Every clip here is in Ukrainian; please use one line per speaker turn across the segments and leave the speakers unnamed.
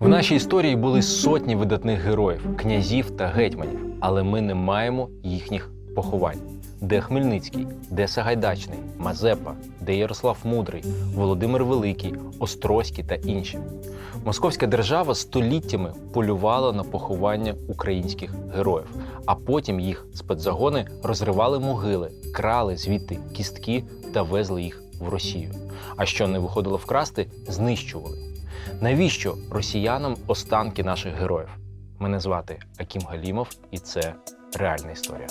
В нашій історії були сотні видатних героїв, князів та гетьманів, але ми не маємо їхніх поховань. Де Хмельницький, де Сагайдачний, Мазепа, де Ярослав Мудрий, Володимир Великий, Острозький та інші. Московська держава століттями полювала на поховання українських героїв, а потім їх спецзагони розривали могили, крали звідти кістки та везли їх в Росію. А що не виходило вкрасти, знищували. Навіщо росіянам останки наших героїв? Мене звати Акім Галімов, і це реальна історія.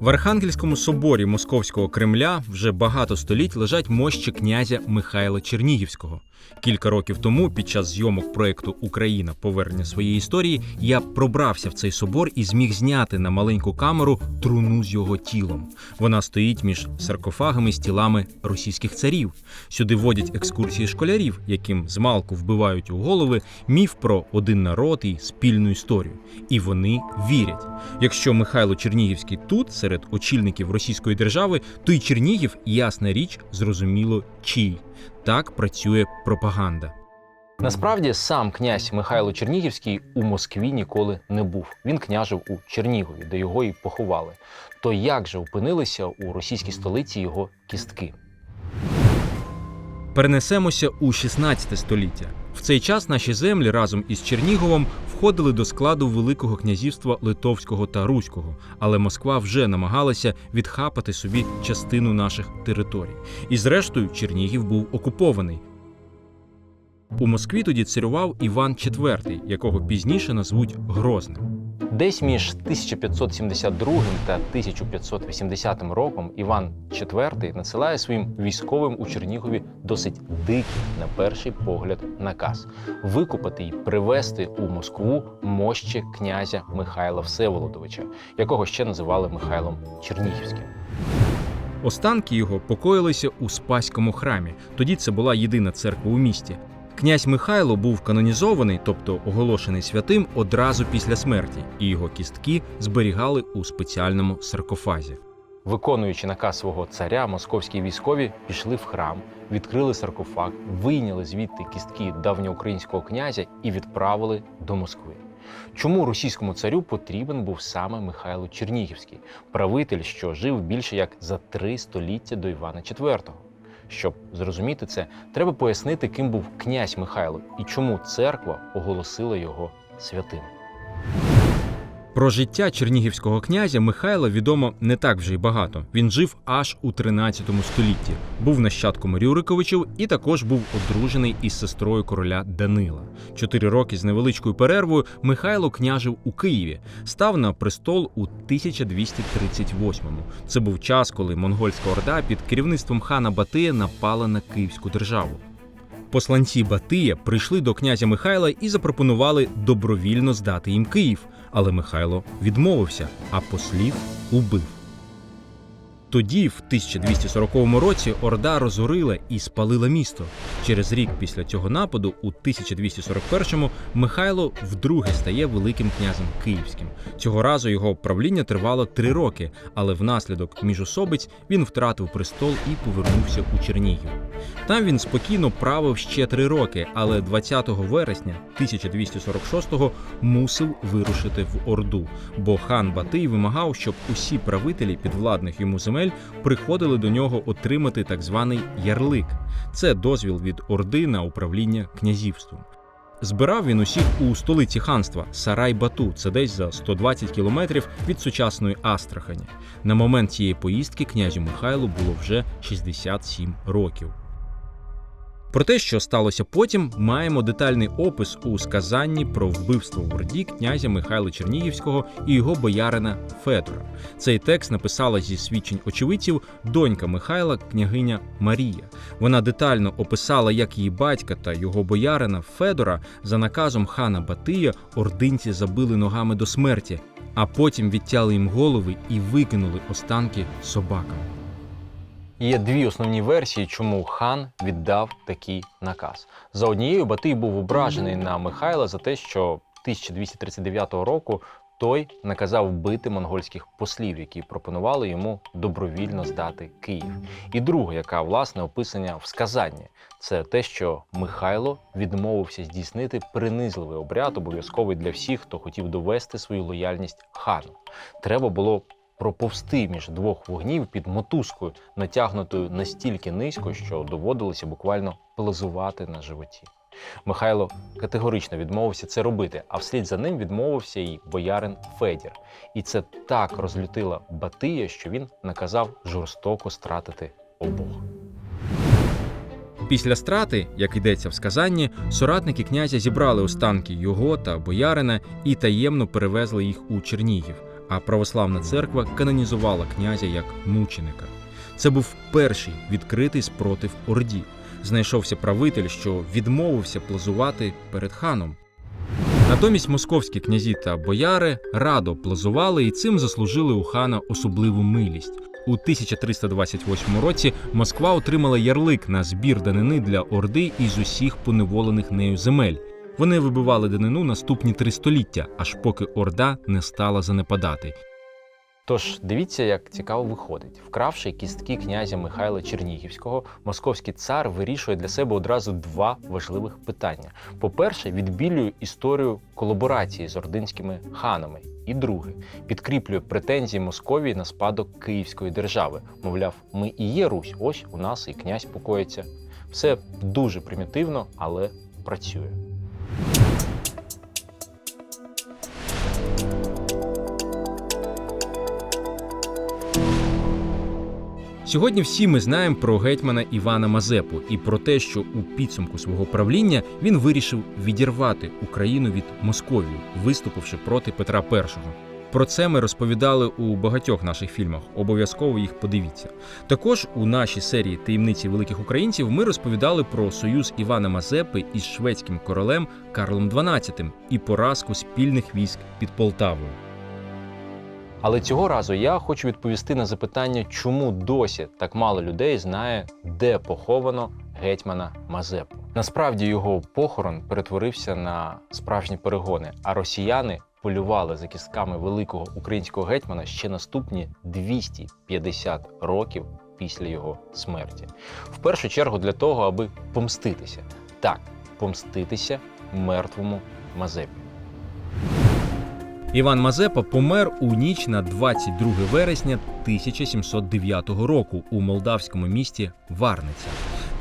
В Архангельському соборі Московського Кремля вже багато століть лежать мощі князя Михайла Чернігівського. Кілька років тому, під час зйомок проекту Україна повернення своєї історії, я пробрався в цей собор і зміг зняти на маленьку камеру труну з його тілом. Вона стоїть між саркофагами з тілами російських царів. Сюди водять екскурсії школярів, яким змалку вбивають у голови міф про один народ і спільну історію. І вони вірять. Якщо Михайло Чернігівський тут, серед очільників російської держави, то й Чернігів, ясна річ, зрозуміло чий. Так працює пропаганда.
Насправді сам князь Михайло Чернігівський у Москві ніколи не був. Він княжив у Чернігові, де його і поховали. То як же опинилися у російській столиці його кістки?
Перенесемося у 16 століття. В цей час наші землі разом із Черніговом входили до складу Великого князівства Литовського та Руського, але Москва вже намагалася відхапати собі частину наших територій. І зрештою Чернігів був окупований. У Москві тоді царював Іван IV, якого пізніше назвуть Грозним.
Десь між 1572 та 1580 роком Іван IV надсилає своїм військовим у Чернігові досить дикий, на перший погляд, наказ викупати й привезти у Москву мощі князя Михайла Всеволодовича, якого ще називали Михайлом Чернігівським.
Останки його покоїлися у Спаському храмі. Тоді це була єдина церква у місті. Князь Михайло був канонізований, тобто оголошений святим, одразу після смерті, і його кістки зберігали у спеціальному саркофазі.
Виконуючи наказ свого царя, московські військові пішли в храм, відкрили саркофаг, вийняли звідти кістки давньоукраїнського князя і відправили до Москви. Чому російському царю потрібен був саме Михайло Чернігівський, правитель, що жив більше як за три століття до Івана IV? Щоб зрозуміти це, треба пояснити, ким був князь Михайло і чому церква оголосила його святим.
Про життя чернігівського князя Михайла відомо не так вже й багато. Він жив аж у 13 столітті, був нащадком Рюриковичів і також був одружений із сестрою короля Данила. Чотири роки з невеличкою перервою Михайло княжив у Києві, став на престол у 1238-му. Це був час, коли монгольська орда під керівництвом хана Батия напала на Київську державу. Посланці Батия прийшли до князя Михайла і запропонували добровільно здати їм Київ, але Михайло відмовився, а послів убив. Тоді, в 1240 році, Орда розорила і спалила місто. Через рік після цього нападу, у 1241-му, Михайло вдруге стає великим князем київським. Цього разу його правління тривало три роки, але внаслідок міжособиць він втратив престол і повернувся у Чернігів. Там він спокійно правив ще три роки, але 20 вересня 1246-го мусив вирушити в Орду, бо хан Батий вимагав, щоб усі правителі підвладних йому земель приходили до нього отримати так званий ярлик. Це дозвіл від Орди на управління князівством. Збирав він усіх у столиці ханства Сарай-Бату, це десь за 120 кілометрів від сучасної Астрахані. На момент цієї поїздки князю Михайлу було вже 67 років. Про те, що сталося потім, маємо детальний опис у сказанні про вбивство в Орді князя Михайла Чернігівського і його боярина Федора. Цей текст написала зі свідчень очевидців донька Михайла, княгиня Марія. Вона детально описала, як її батька та його боярина Федора за наказом хана Батия ординці забили ногами до смерті, а потім відтяли їм голови і викинули останки собакам.
Є дві основні версії, чому хан віддав такий наказ. За однією Батий був ображений на Михайла за те, що 1239 року той наказав бити монгольських послів, які пропонували йому добровільно здати Київ. І друга, яка власне описання в сказанні, це те, що Михайло відмовився здійснити принизливий обряд, обов'язковий для всіх, хто хотів довести свою лояльність хану. Треба було проповсти між двох вогнів під мотузкою, натягнутою настільки низько, що доводилося буквально плазувати на животі. Михайло категорично відмовився це робити, а вслід за ним відмовився і боярин Федір. І це так розлютило Батия, що він наказав жорстоко стратити обох.
Після страти, як йдеться в сказанні, соратники князя зібрали останки його та боярина і таємно перевезли їх у Чернігів. А православна церква канонізувала князя як мученика. Це був перший відкритий спротив Орді. Знайшовся правитель, що відмовився плазувати перед ханом. Натомість московські князі та бояри радо плазували і цим заслужили у хана особливу милість. У 1328 році Москва отримала ярлик на збір данини для Орди із усіх поневолених нею земель. Вони вибивали данину наступні три століття, аж поки Орда не стала занепадати.
Тож дивіться, як цікаво виходить. Вкравши кістки князя Михайла Чернігівського, московський цар вирішує для себе одразу два важливих питання: по-перше, відбілює історію колаборації з ординськими ханами. І друге, підкріплює претензії Московії на спадок Київської держави. Мовляв, ми і є Русь, ось у нас і князь покоїться. Все дуже примітивно, але працює.
Сьогодні всі ми знаємо про гетьмана Івана Мазепу і про те, що у підсумку свого правління він вирішив відірвати Україну від Московії, виступивши проти Петра І. Про це ми розповідали у багатьох наших фільмах. Обов'язково їх подивіться. Також у нашій серії таємниці великих українців ми розповідали про союз Івана Мазепи із шведським королем Карлом XII і поразку спільних військ під Полтавою.
Але цього разу я хочу відповісти на запитання, чому досі так мало людей знає, де поховано гетьмана Мазепу. Насправді його похорон перетворився на справжні перегони, а росіяни полювали за кістками великого українського гетьмана ще наступні 250 років після його смерті. В першу чергу для того, аби помститися. Так, помститися мертвому Мазепі.
Іван Мазепа помер у ніч на 22 вересня 1709 року у молдавському місті Варниця.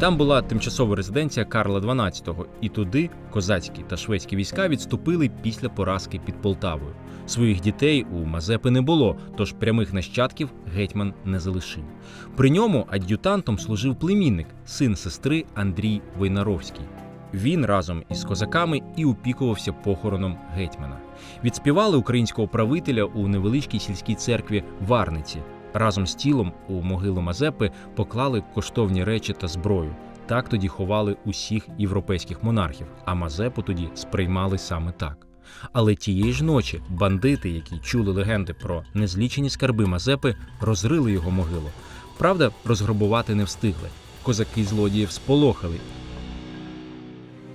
Там була тимчасова резиденція Карла XII, і туди козацькі та шведські війська відступили після поразки під Полтавою. Своїх дітей у Мазепи не було, тож прямих нащадків гетьман не залишив. При ньому ад'ютантом служив племінник, син сестри Андрій Войнаровський. Він разом із козаками і опікувався похороном гетьмана. Відспівали українського правителя у невеличкій сільській церкві Варниці. Разом з тілом у могилу Мазепи поклали коштовні речі та зброю. Так тоді ховали усіх європейських монархів, а Мазепу тоді сприймали саме так. Але тієї ж ночі бандити, які чули легенди про незлічені скарби Мазепи, розрили його могилу. Правда, розграбувати не встигли. Козаки злодіїв сполохали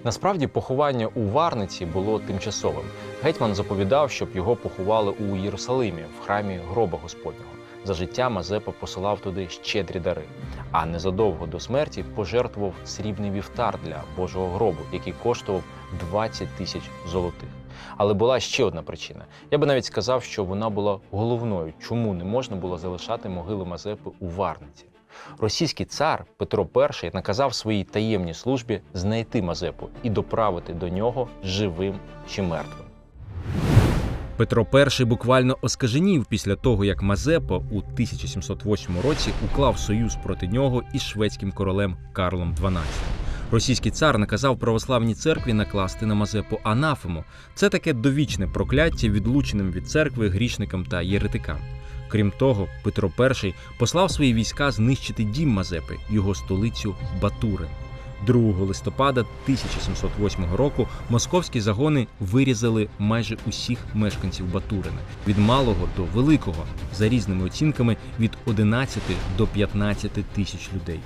Насправді поховання у Варниці було тимчасовим. Гетьман заповідав, щоб його поховали у Єрусалимі в храмі гроба Господнього. За життя Мазепа посилав туди щедрі дари, а незадовго до смерті пожертвував срібний вівтар для Божого гробу, який коштував 20 тисяч золотих. Але була ще одна причина. Я би навіть сказав, що вона була головною, чому не можна було залишати могили Мазепи у Варниці. Російський цар Петро І наказав своїй таємній службі знайти Мазепу і доправити до нього живим чи мертвим.
Петро І буквально оскаженів після того, як Мазепа у 1708 році уклав союз проти нього із шведським королем Карлом XII. Російський цар наказав православній церкві накласти на Мазепу анафему. Це таке довічне прокляття відлученим від церкви грішникам та єретикам. Крім того, Петро І послав свої війська знищити дім Мазепи, його столицю Батурин. 2 листопада 1708 року московські загони вирізали майже усіх мешканців Батурина від малого до великого, за різними оцінками від 11 до 15 тисяч людей.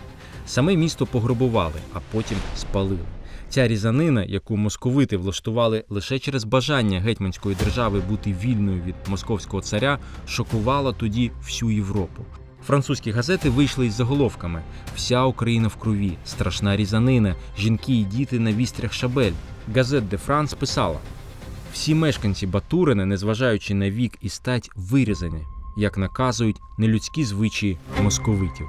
Саме місто пограбували, а потім спалили. Ця різанина, яку московити влаштували лише через бажання гетьманської держави бути вільною від московського царя, шокувала тоді всю Європу. Французькі газети вийшли із заголовками: Вся Україна в крові, страшна різанина, жінки і діти на вістрях шабель. Газет де Франс писала: всі мешканці Батурина, незважаючи на вік і стать, вирізані, як наказують нелюдські звичаї московитів.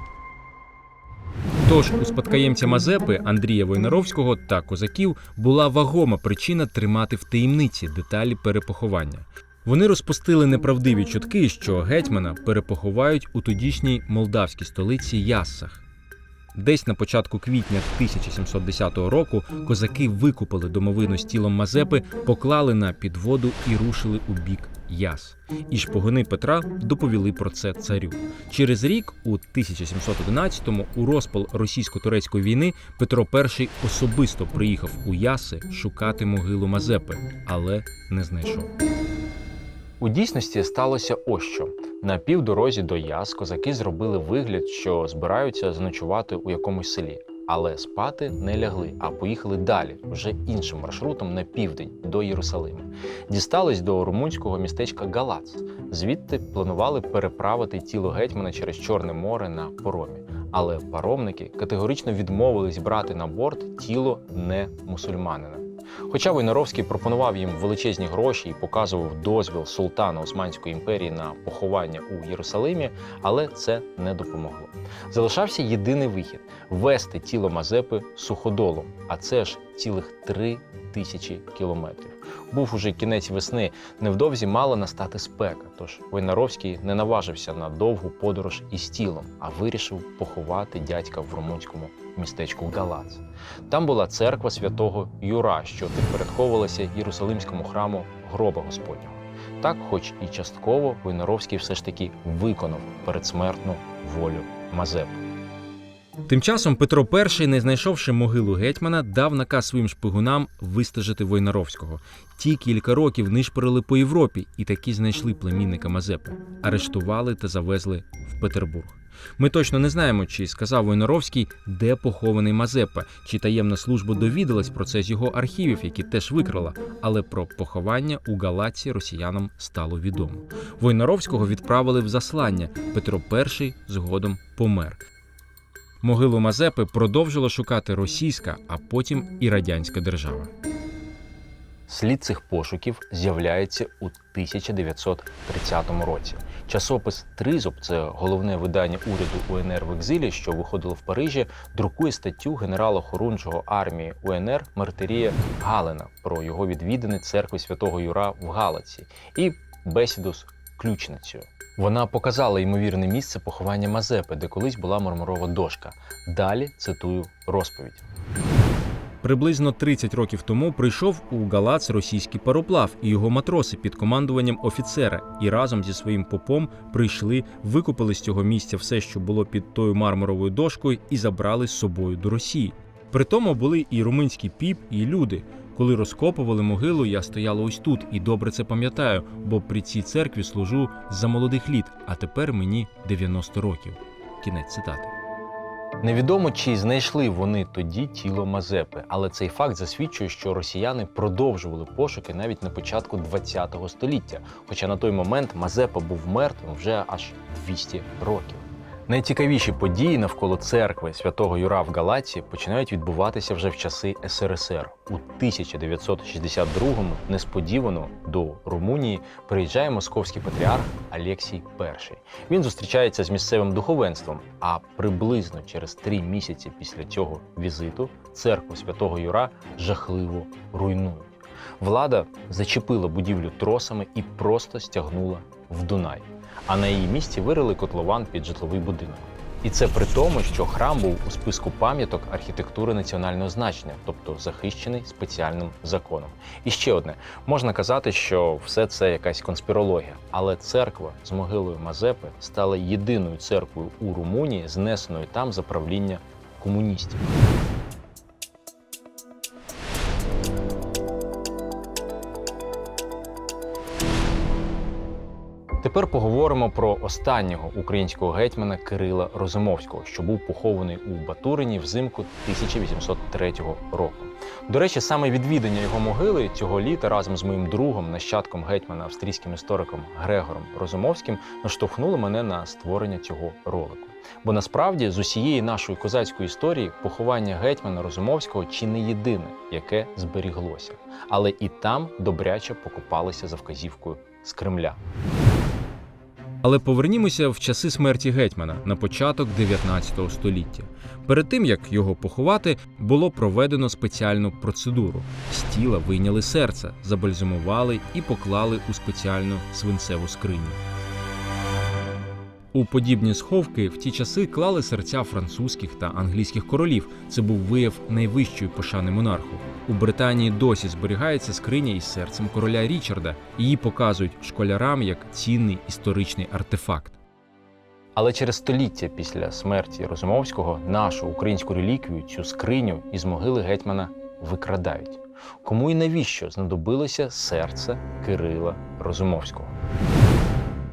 Тож у спадкоємця Мазепи Андрія Войнаровського та козаків була вагома причина тримати в таємниці деталі перепоховання. Вони розпустили неправдиві чутки, що гетьмана перепоховають у тодішній молдавській столиці Яссах. Десь на початку квітня 1710 року козаки викупили домовину з тілом Мазепи, поклали на підводу і рушили у бік Яс. І шпигуни Петра доповіли про це царю. Через рік, у 1711-му, у розпал російсько-турецької війни, Петро І особисто приїхав у Яси шукати могилу Мазепи, але не знайшов.
У дійсності сталося ось що. На півдорозі до Яс козаки зробили вигляд, що збираються заночувати у якомусь селі. Але спати не лягли, а поїхали далі, вже іншим маршрутом на південь до Єрусалима. Дістались до румунського містечка Галац. Звідти планували переправити тіло гетьмана через Чорне море на поромі. Але паромники категорично відмовились брати на борт тіло не мусульманина. Хоча Войнаровський пропонував їм величезні гроші і показував дозвіл султана Османської імперії на поховання у Єрусалимі, але це не допомогло. Залишався єдиний вихід вести тіло Мазепи суходолом, а це ж цілих три тисячі кілометрів. Був уже кінець весни, невдовзі мала настати спека. Тож Войнаровський не наважився на довгу подорож із тілом, а вирішив поховати дядька в румунському містечку Галац. Там була церква святого Юра, що підпорядковувалася Єрусалимському храму гроба Господнього. Так, хоч і частково, Войнаровський все ж таки виконав передсмертну волю Мазепи.
Тим часом Петро І, не знайшовши могилу гетьмана, дав наказ своїм шпигунам вистежити Войнаровського. Ті кілька років нишпорили по Європі і таки знайшли племінника Мазепи, арештували та завезли в Петербург. Ми точно не знаємо, чи сказав Войнаровський, де похований Мазепа, чи таємна служба довідалась про це з його архівів, які теж викрала. Але про поховання у Галаці росіянам стало відомо. Войнаровського відправили в заслання. Петро І згодом помер. Могилу Мазепи продовжила шукати російська, а потім і радянська держава.
Слід цих пошуків з'являється у 1930 році. Часопис Тризуб, це головне видання уряду УНР в екзилі, що виходило в Парижі, друкує статтю генерала Хорунжого армії УНР Мартирія Галина про його відвідини церкви святого Юра в Галаці і бесіду з ключницею. Вона показала ймовірне місце поховання Мазепи, де колись була мармурова дошка. Далі цитую розповідь.
Приблизно 30 років тому прийшов у Галац російський пароплав і його матроси під командуванням офіцера, і разом зі своїм попом прийшли, викупили з цього місця все, що було під тою мармуровою дошкою, і забрали з собою до Росії. При тому були і румунський піп, і люди. Коли розкопували могилу, я стояла ось тут і добре це пам'ятаю, бо при цій церкві служу за молодих літ, а тепер мені 90 років. Кінець цитати.
Невідомо, чи знайшли вони тоді тіло Мазепи, але цей факт засвідчує, що росіяни продовжували пошуки навіть на початку ХХ століття. Хоча на той момент Мазепа був мертвим вже аж 200 років. Найцікавіші події навколо церкви святого Юра в Галаці починають відбуватися вже в часи СРСР. У 1962-му несподівано до Румунії приїжджає московський патріарх Алексій І. Він зустрічається з місцевим духовенством. А приблизно через три місяці після цього візиту церкву святого Юра жахливо руйнують. Влада зачепила будівлю тросами і просто стягнула в Дунай. А на її місці вирили котлован під житловий будинок. І це при тому, що храм був у списку пам'яток архітектури національного значення, тобто захищений спеціальним законом. І ще одне можна казати, що все це якась конспірологія, але церква з могилою Мазепи стала єдиною церквою у Румунії, знесеною там за правління комуністів. Тепер поговоримо про останнього українського гетьмана Кирила Розумовського, що був похований у Батурині взимку 1803 року. До речі, саме відвідання його могили цього літа разом з моїм другом, нащадком гетьмана, австрійським істориком Грегором Розумовським, наштовхнуло мене на створення цього ролику. Бо насправді з усієї нашої козацької історії поховання гетьмана Розумовського чи не єдине, яке зберіглося, але і там добряче покопалися за вказівкою з Кремля.
Але повернімося в часи смерті гетьмана на початок 19 століття. Перед тим як його поховати, було проведено спеціальну процедуру. З тіла вийняли серце, забальзумували і поклали у спеціальну свинцеву скриню. У подібні сховки в ті часи клали серця французьких та англійських королів. Це був вияв найвищої пошани монарху. У Британії досі зберігається скриня із серцем короля Річарда. Її показують школярам як цінний історичний артефакт.
Але через століття після смерті Розумовського нашу українську реліквію, цю скриню із могили гетьмана викрадають. Кому і навіщо знадобилося серце Кирила Розумовського?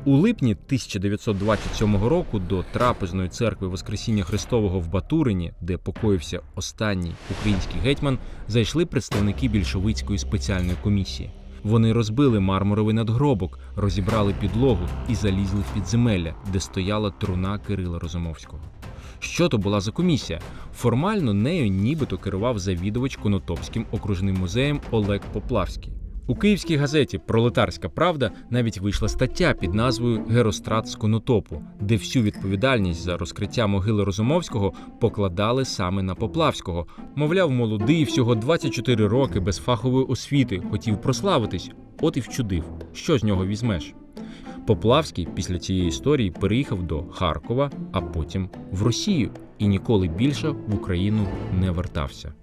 У липні 1927 року до трапезної церкви Воскресіння Христового в Батурині, де покоївся останній український гетьман, зайшли представники більшовицької спеціальної комісії. Вони розбили мармуровий надгробок, розібрали підлогу і залізли в підземелля, де стояла труна Кирила Розумовського. Що то була за комісія? Формально нею нібито керував завідувач Конотопським окружним музеєм Олег Поплавський. У київській газеті Пролетарська правда навіть вийшла стаття під назвою Герострат з Конотопу, де всю відповідальність за розкриття могили Розумовського покладали саме на Поплавського. Мовляв, молодий, всього 24 роки без фахової освіти, хотів прославитись, от і вчудив. Що з нього візьмеш? Поплавський після цієї історії переїхав до Харкова, а потім в Росію і ніколи більше в Україну не вертався.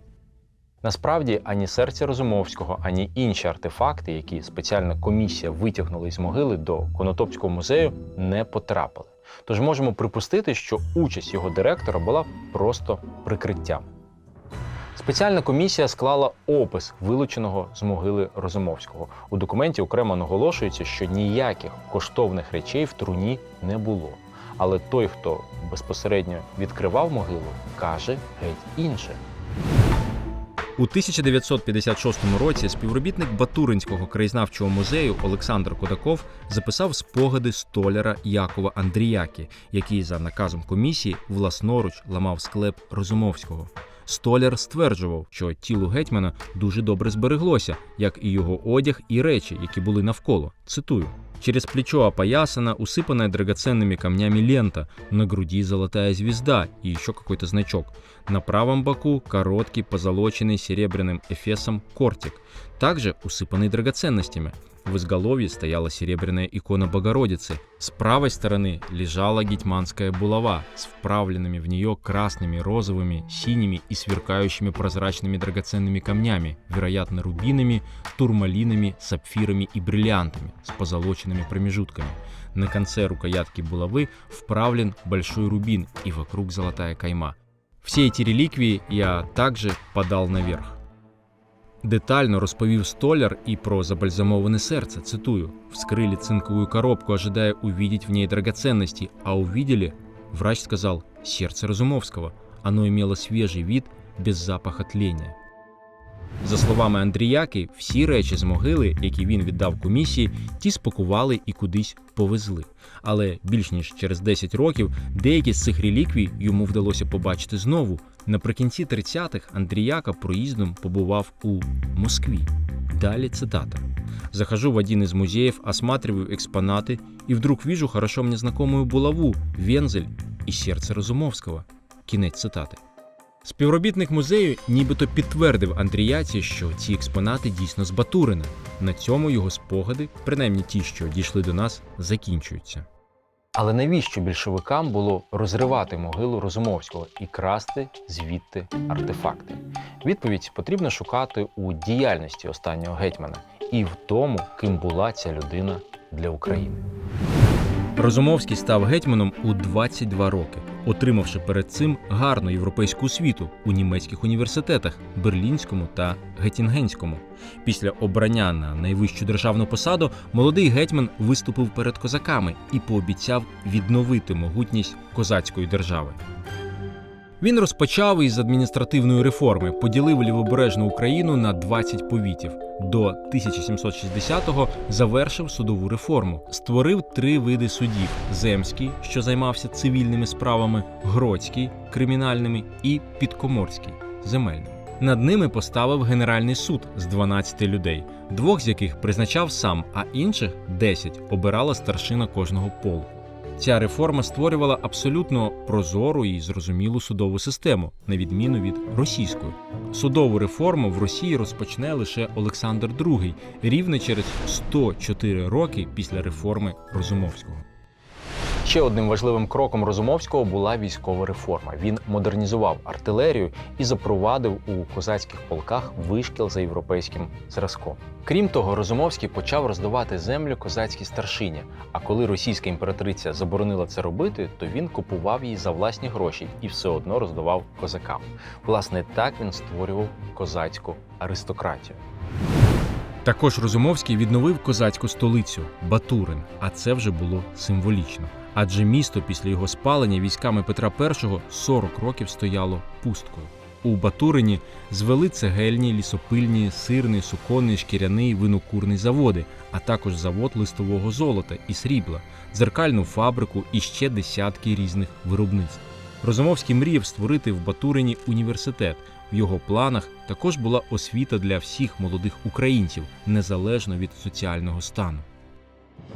Насправді ані серце Розумовського, ані інші артефакти, які спеціальна комісія витягнула із могили до Конотопського музею, не потрапили. Тож можемо припустити, що участь його директора була просто прикриттям. Спеціальна комісія склала опис вилученого з могили Розумовського. У документі окремо наголошується, що ніяких коштовних речей в труні не було. Але той, хто безпосередньо відкривав могилу, каже геть інше.
У 1956 році співробітник Батуринського краєзнавчого музею Олександр Кодаков записав спогади столяра Якова Андріяки, який за наказом комісії власноруч ламав склеп Розумовського. Столяр стверджував, що тіло гетьмана дуже добре збереглося, як і його одяг і речі, які були навколо. Цитую. Через плечо опоясана, усыпанная драгоценными камнями лента, на груди золотая звезда и еще какой-то значок. На правом боку короткий, позолоченный серебряным эфесом кортик, также усыпанный драгоценностями. В изголовье стояла серебряная икона Богородицы. С правой стороны лежала гетьманская булава с вправленными в нее красными, розовыми, синими и сверкающими прозрачными драгоценными камнями, вероятно, рубинами, турмалинами, сапфирами и бриллиантами с позолоченными промежутками. На конце рукоятки булавы вправлен большой рубин и вокруг золотая кайма. Все эти реликвии я также подал наверх. Детально розповів столяр і про забальзамоване серце. Цитую: вскрыли цинковую коробку, ожидая увидеть в ней драгоценности, а увидели, врач сказал, сердце Разумовского. Оно имело свежий вид, без запаха тления. За словами Андріяки, всі речі з могили, які він віддав комісії, ті спакували і кудись повезли. Але більш ніж через 10 років деякі з цих реліквій йому вдалося побачити знову. Наприкінці 30-х Андріяка проїздом побував у Москві. Далі цитата. Захожу в один из музеев, осматриваю экспонаты, и вдруг вижу хорошо мне знакомую булаву, вензель и серце Разумовского. Кінець цитати. Співробітник музею нібито підтвердив Андріяці, що ці експонати дійсно з Батурина. На цьому його спогади, принаймні ті, що дійшли до нас, закінчуються.
Але навіщо більшовикам було розривати могилу Розумовського і красти звідти артефакти? Відповідь потрібно шукати у діяльності останнього гетьмана і в тому, ким була ця людина для України.
Розумовський став гетьманом у 22 роки. Отримавши перед цим гарну європейську освіту у німецьких університетах Берлінському та Геттінгенському. Після обрання на найвищу державну посаду молодий гетьман виступив перед козаками і пообіцяв відновити могутність козацької держави. Він розпочав із адміністративної реформи, поділив лівобережну Україну на 20 повітів. До 1760-го завершив судову реформу, створив три види судів: земський, що займався цивільними справами, гродський кримінальними і підкоморський земельними. Над ними поставив Генеральний суд з 12 людей, двох з яких призначав сам, а інших 10 обирала старшина кожного полку. Ця реформа створювала абсолютно прозору і зрозумілу судову систему, на відміну від російської. Судову реформу в Росії розпочне лише Олександр II, рівно через 104 роки після реформи Розумовського.
Ще одним важливим кроком Розумовського була військова реформа. Він модернізував артилерію і запровадив у козацьких полках вишкіл за європейським зразком. Крім того, Розумовський почав роздавати землю козацькій старшині. А коли російська імператриця заборонила це робити, то він купував її за власні гроші і все одно роздавав козакам. Власне, так він створював козацьку аристократію.
Також Розумовський відновив козацьку столицю Батурин, а це вже було символічно. Адже місто після його спалення військами Петра І 40 років стояло пусткою. У Батурині звели цегельні, лісопильні, сирний, суконний, шкіряний, винокурний заводи, а також завод листового золота і срібла, дзеркальну фабрику і ще десятки різних виробництв. Розумовський мріяв створити в Батурині університет. В його планах також була освіта для всіх молодих українців, незалежно від соціального стану.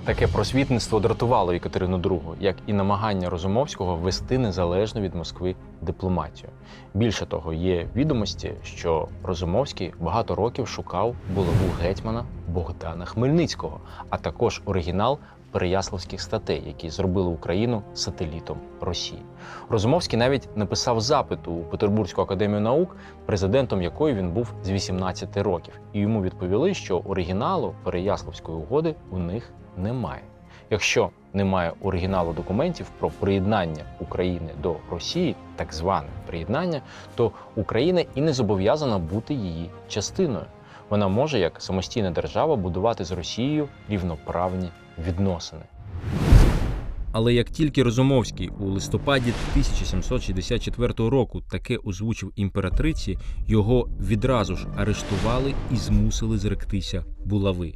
Таке просвітництво дратувало Екатерину II, як і намагання Розумовського вести незалежно від Москви дипломатію. Більше того, є відомості, що Розумовський багато років шукав булаву гетьмана Богдана Хмельницького, а також оригінал Переяславських статей, які зробили Україну сателітом Росії. Розумовський навіть написав запит у Петербурзьку академію наук, президентом якої він був з 18 років, і йому відповіли, що оригіналу Переяславської угоди у них немає. Якщо немає оригіналу документів про приєднання України до Росії, так зване приєднання, то Україна і не зобов'язана бути її частиною. Вона може як самостійна держава будувати з Росією рівноправні відносини.
Але як тільки Розумовський у листопаді 1764 року таке озвучив імператриці, його відразу ж арештували і змусили зректися булави.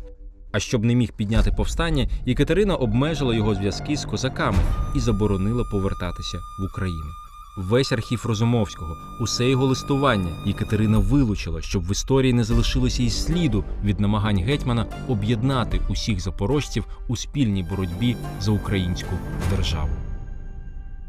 А щоб не міг підняти повстання, Єкатерина обмежила його зв'язки з козаками і заборонила повертатися в Україну. Весь архів Розумовського, усе його листування Єкатерина вилучила, щоб в історії не залишилося й сліду від намагань гетьмана об'єднати усіх запорожців у спільній боротьбі за українську державу.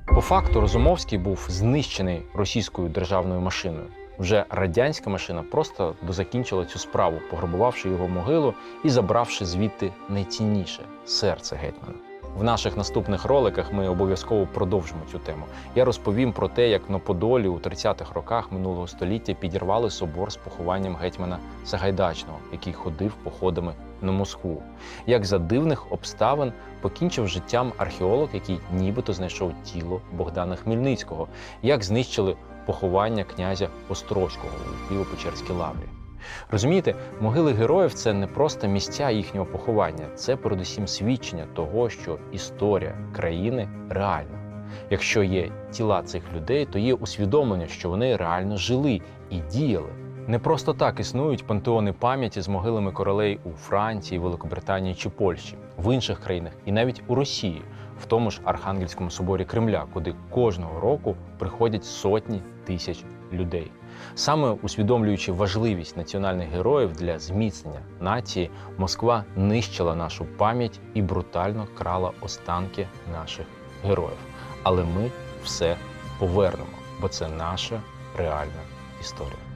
По факту Розумовський був знищений російською державною машиною. Вже радянська машина просто дозакінчила цю справу, пограбувавши його могилу і забравши звідти найцінніше серце гетьмана. В наших наступних роликах ми обов'язково продовжимо цю тему. Я розповім про те, як на Подолі у 30-х роках минулого століття підірвали собор з похованням гетьмана Сагайдачного, який ходив походами на Москву. Як за дивних обставин покінчив життям археолог, який нібито знайшов тіло Богдана Хмельницького, як знищили поховання князя Острозького у Києво-Печерській лаврі. Розумієте, могили героїв це не просто місця їхнього поховання, це передусім свідчення того, що історія країни реальна. Якщо є тіла цих людей, то є усвідомлення, що вони реально жили і діяли. Не просто так існують пантеони пам'яті з могилами королей у Франції, Великобританії чи Польщі, в інших країнах і навіть у Росії, в тому ж Архангельському соборі Кремля, куди кожного року приходять сотні тисяч людей. Саме усвідомлюючи важливість національних героїв для зміцнення нації, Москва нищила нашу пам'ять і брутально крала останки наших героїв. Але ми все повернемо, бо це наша реальна історія.